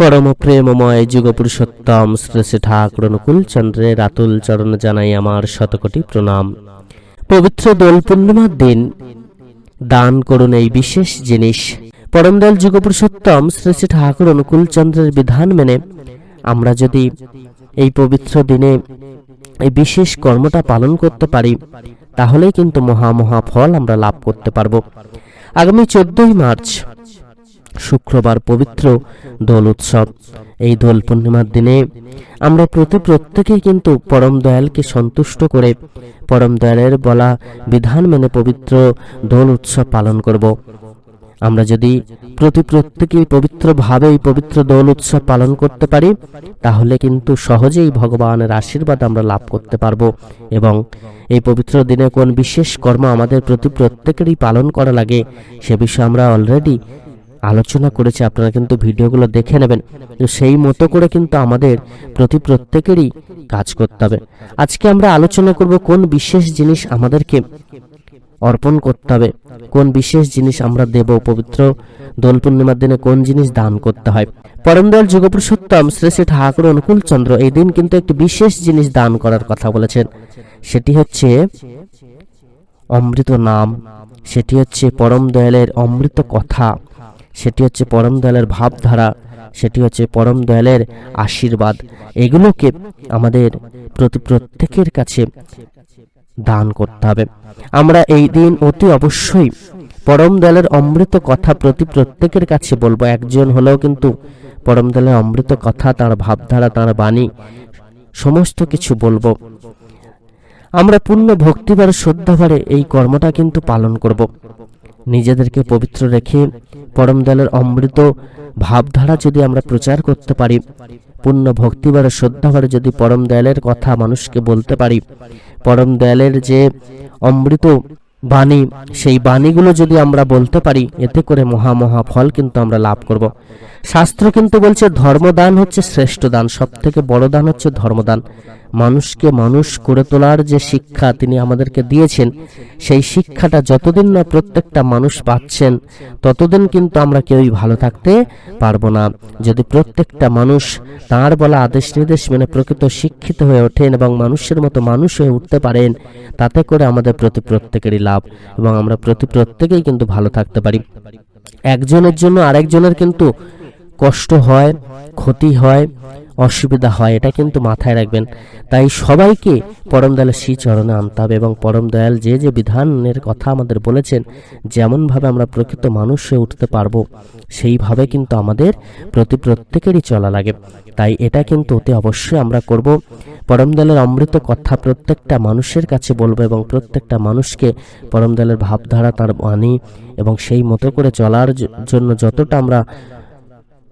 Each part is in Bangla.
পরম প্রেমময় যুগপুরুষোত্তম শ্রী শ্রী ঠাকুর অনুকূল চন্দ্রের আতুল চরণ জানাই আমার শতকোটি প্রণাম। পবিত্র দোল পূর্ণিমার দিন দান করুন এই বিশেষ জিনিস। পরমদয়াল যুগপুরুষোত্তম শ্রী শ্রী ঠাকুর অনুকূল চন্দ্রের বিধান মেনে আমরা যদি এই পবিত্র দিনে এই বিশেষ কর্মটা পালন করতে পারি, তাহলেই কিন্তু মহা মহা ফল আমরা লাভ করতে পারব। আগামী চোদ্দই মার্চ শুক্রবার পবিত্র দোল উৎসব। এই দোল পূর্ণিমার দিনে আমরা প্রতি প্রত্যেকেই কিন্তু পরম দয়ালকে সন্তুষ্ট করে পরম দয়ালের বলা বিধান মেনে পবিত্র দোল উৎসব পালন করব। আমরা যদি প্রতি প্রত্যেকেই পবিত্রভাবে এই পবিত্র দোল উৎসব পালন করতে পারি, তাহলে কিন্তু সহজেই ভগবানের আশীর্বাদ আমরা লাভ করতে পারব এবং এই পবিত্র দিনে কোন বিশেষ কর্ম আমাদের প্রতি প্রত্যেকেরই পালন করা লাগে, সে বিষয়ে আমরা অলরেডি আলোচনা করেছি, আপনারা কিন্তু ভিডিওগুলো দেখে নেবেন। সেই মতো করে কিন্তু আমাদের প্রতি প্রত্যেকেরই কাজ করতে হবে। আজকে আমরা আলোচনা করব কোন বিশেষ জিনিস আমাদেরকে অর্পণ করতে হবে, কোন বিশেষ জিনিস আমরা দেব পবিত্র দোল পূর্ণিমার দিনে, কোন জিনিস দান করতে হয়। পরমদয়াল যুগপুরুষোত্তম শ্রী শ্রী ঠাকুর অনুকূল চন্দ্র এই দিন কিন্তু একটি বিশেষ জিনিস দান করার কথা বলেছেন। সেটি হচ্ছে অমৃত নাম, সেটি হচ্ছে পরম দয়ালের অমৃত কথা। সেটি হচ্ছে পরম দয়ালের ভাবধারা, সেটি হচ্ছে পরম দয়ালের আশীর্বাদ। এগুলোকে আমাদের প্রতি প্রত্যেকের কাছে দান করতে হবে। আমরা এই দিন অতি অবশ্যই পরম দয়ালের অমৃত কথা প্রতি প্রত্যেকের কাছে বলব। একজন হলেও কিন্তু পরম দয়ালের অমৃত কথা, তার ভাবধারা, তার বাণী, সমস্ত কিছু বলব। আমরা পূর্ণ ভক্তিবার শ্রদ্ধাভারে এই কর্মটা কিন্তু পালন করব। নিজেদেরকে পবিত্র রেখে পরম দয়ালের অমৃত ভাবধারা যদি আমরা প্রচার করতে পারি, পূর্ণ ভক্তিবার শ্রদ্ধাভারে যদি পরম দয়ালের কথা মানুষকে বলতে পারি, পরম দয়ালের যে অমৃত বাণী, সেই বাণীগুলো যদি আমরা বলতে পারি, এতে করে মহা মহা ফল কিন্তু আমরা লাভ করব। শাস্ত্র কিন্তু বলছে ধর্মদান হচ্ছে শ্রেষ্ঠ দান সব থেকে বড় দান হচ্ছে ধর্মদান। মানুষকে মানুষ করে তোলার যে শিক্ষা তিনি আমাদেরকে দিয়েছেন, সেই শিক্ষাটা যতদিন না প্রত্যেকটা মানুষ পাচ্ছেন, ততদিন কিন্তু আমরা কেউই ভালো থাকতে পারব না। যদি প্রত্যেকটা মানুষ তার বলা আদেশ নির্দেশ মেনে প্রকৃত শিক্ষিত হয়ে ওঠেন এবং মানুষের মতো মানুষ হয়ে উঠতে পারেন, তাতে করে আমাদের প্রতি প্রত্যেকেরই লাভ এবং আমরা প্রতি প্রত্যেকেই কিন্তু ভালো থাকতে পারি। একজনের জন্য আরেকজনের কিন্তু কষ্ট হয়, ক্ষতি হয় অসুবিধা হয়, এটা কিন্তু মাথায় রাখবেন। তাই সবাইকে পরম দয়ালের শ্রী চরণে আনতে হবে এবং পরম দয়াল যে যে বিধানের কথা আমাদের বলেছেন, যেমনভাবে আমরা প্রকৃত মানুষ হয়ে উঠতে পারব, সেইভাবে কিন্তু আমাদের প্রতি প্রত্যেকেরই চলা লাগে। তাই এটা কিন্তু অতি অবশ্যই আমরা করব। পরম দয়ালের অমৃত কথা প্রত্যেকটা মানুষের কাছে বলব এবং প্রত্যেকটা মানুষকে পরম দয়ালের ভাবধারা তার বাণী এবং সেই মতো করে চলার জন্য যতটা আমরা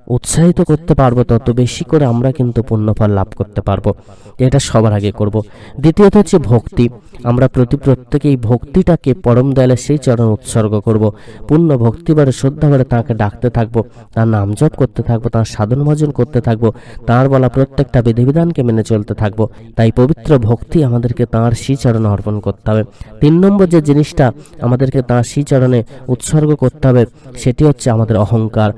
উৎসাহিত করতে পারব, তত বেশি করে আমরা কিন্তু পুণ্যফল লাভ করতে পারব। এটা সবার আগে করব। দ্বিতীয়ত হচ্ছে ভক্তি। আমরা প্রতি প্রত্যেকেই ভক্তিটাকে পরম দয়ালের সেই চরণ উৎসর্গ করব। পূর্ণ ভক্তিবারে শ্রদ্ধাবারে তাকে ডাকতে থাকব, তার নাম জপ করতে থাকব, তার সাধন ভজন করতে থাকব, তার বলা প্রত্যেকটা বিধিবিধানকে মেনে চলতে থাকব। তাই পবিত্র ভক্তি আমাদেরকে তাঁর শ্রীচরণে অর্পণ করতে হবে। তিন নম্বর যে জিনিসটা আমাদেরকে তাঁর শ্রীচরণে উৎসর্গ করতে হবে, সেটি হচ্ছে আমাদের অহংকার।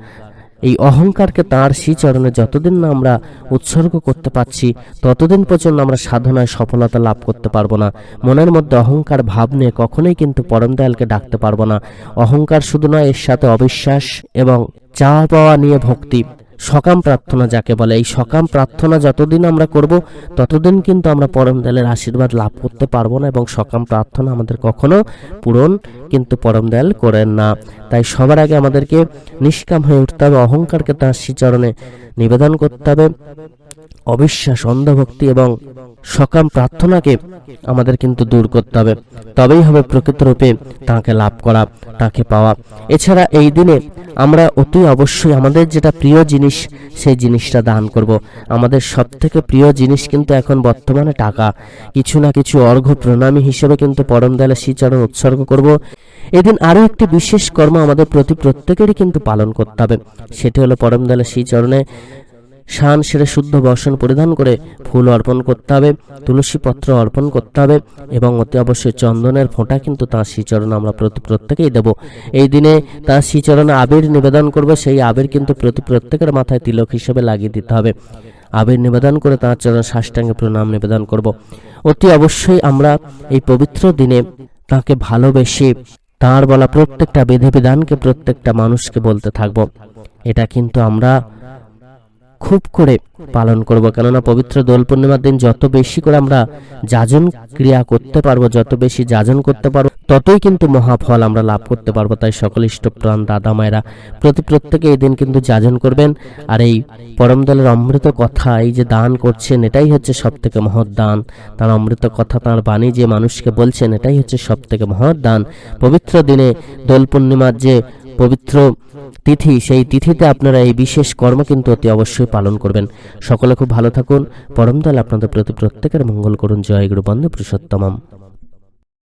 এই অহংকারকে তাঁর শ্রীচরণে যতদিন না আমরা উৎসর্গ করতে পারছি, ততদিন পর্যন্ত আমরা সাধনায় সফলতা লাভ করতে পারব না। মনের মধ্যে অহংকার ভাব নিয়ে কখনোই কিন্তু পরম দয়ালকে ডাকতে পারব না। অহংকার শুধু নয়, এর সাথে অবিশ্বাস এবং চা পাওয়া নিয়ে ভক্তি। সকাম প্রার্থনা যাকে বলে। এই সকাম প্রার্থনা যতদিন আমরা করব, ততদিন কিন্তু আমরা পরম দয়ালের আশীর্বাদ লাভ করতে পারব না এবং সকাম প্রার্থনা আমাদের কখনো পূরণ কিন্তু পরম দয়াল করেন না। তাই সবার আগে আমাদেরকে নিষ্কাম হয়ে উঠতে হবে, অহংকারকে তাঁর শ্রীচরণে নিবেদন করতে হবে। অবিশ্বাস, অন্ধভক্তি এবং সকাম প্রার্থনাকে আমাদের কিন্তু দূর করতে হবে। তবেই হবে প্রকৃত রূপে তাকে লাভ করা, তাকে পাওয়া। এছাড়া এই দিনে আমরা অতি অবশ্যই আমাদের যেটা প্রিয় জিনিস, সেই জিনিসটা দান করব। আমাদের সব থেকে প্রিয় জিনিস কিন্তু এখন বর্তমানে টাকা। কিছু না কিছু অর্ঘ্য প্রণামী হিসেবে কিন্তু পরম দয়ালের শ্রীচরণ উৎসর্গ করব। এদিন আরও একটি বিশেষ কর্ম আমাদের প্রতি প্রত্যেকেরই কিন্তু পালন করতে হবে। সেটি হলো পরম দয়ালের শ্রীচরণে শান সেরে শুদ্ধ বসন পরিধান করে ফুল অর্পণ করতে হবে, তুলসী পত্র অর্পণ করতে হবে এবং অতি অবশ্যই চন্দনের ফোঁটা কিন্তু তাঁর শ্রীচরণে আমরা প্রতি প্রত্যেকেই দেব। এই দিনে তাঁর শ্রীচরণে আবির নিবেদন করবে, সেই আবির কিন্তু প্রতি প্রত্যেকের মাথায় তিলক হিসেবে লাগিয়ে দিতে হবে। আবির নিবেদন করে তাঁর চরণ সাষ্টাঙ্গে প্রণাম নিবেদন করব। অতি অবশ্যই আমরা এই পবিত্র দিনে তাকে ভালোবেসে তার বলা প্রত্যেকটা বিধিবিধানকে, প্রত্যেকটা মানুষকে বলতে থাকব। এটা কিন্তু আমরা খুব করে পালন করব। কেননা পবিত্র দোল পূর্ণিমার দিন যত বেশি করে আমরা যাজন ক্রিয়া করতে পারব, যত বেশি যাজন করতে পারব, ততই কিন্তু মহাফল আমরা লাভ করতে পারব। তাই সকল ইষ্টপ্রাণ দাদা মায়েরা প্রতি প্রত্যেকে এই দিন কিন্তু যাজন করবেন। আর এই পরম দলের অমৃত কথা, এই যে দান করছেন, এটাই হচ্ছে সব থেকে মহৎ দান। তার অমৃত কথা, তার বাণী যে মানুষকে বলছেন, এটাই হচ্ছে সব থেকে মহৎ দান। পবিত্র দিনে দোল পূর্ণিমার যে পবিত্র তিথি, সেই তিথিতে আপনারা এই বিশেষ কর্ম কিন্তু অতি অবশ্যই পালন করবেন। সকলে খুব ভালো থাকুন। পরমদল আপনাদের প্রতি প্রত্যেকের মঙ্গল করুন। জয় গুরু বন্ধু পুরুষোত্তমম।